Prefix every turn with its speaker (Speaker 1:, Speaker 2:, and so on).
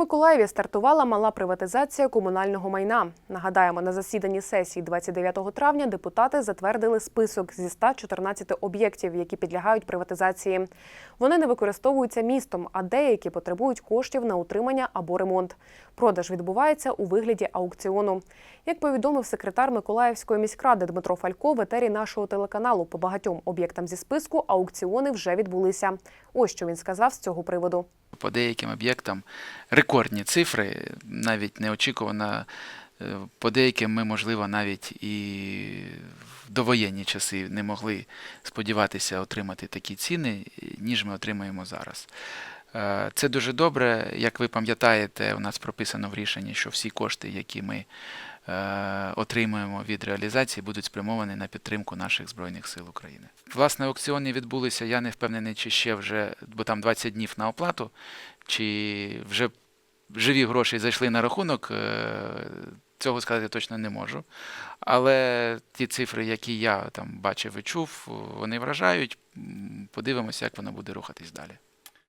Speaker 1: Миколаєві стартувала мала приватизація комунального майна. Нагадаємо, на засіданні сесії 29 травня депутати затвердили список зі 114 об'єктів, які підлягають приватизації. Вони не використовуються містом, а деякі потребують коштів на утримання або ремонт. Продаж відбувається у вигляді аукціону. Як повідомив секретар Миколаївської міськради Дмитро Фалько в етері нашого телеканалу, по багатьом об'єктам зі списку аукціони вже відбулися. Ось що він сказав з цього приводу.
Speaker 2: По деяким об'єктам рекордні цифри, навіть неочікувано. Е, По деяким ми, можливо, навіть і в довоєнні часи не могли сподіватися отримати такі ціни, ніж ми отримаємо зараз. Е, Це дуже добре. Як ви пам'ятаєте, у нас прописано в рішенні, що всі кошти, які ми е, отримуємо від реалізації, будуть спрямовані на підтримку наших Збройних сил України. Власне, аукціони відбулися, я не впевнений, чи ще вже, бо там 20 днів на оплату, чи вже живі гроші зайшли на рахунок. е, Цього сказати точно не можу. Але ті цифри, які я там бачив і чув, вони вражають. Подивимося, як воно буде рухатись далі.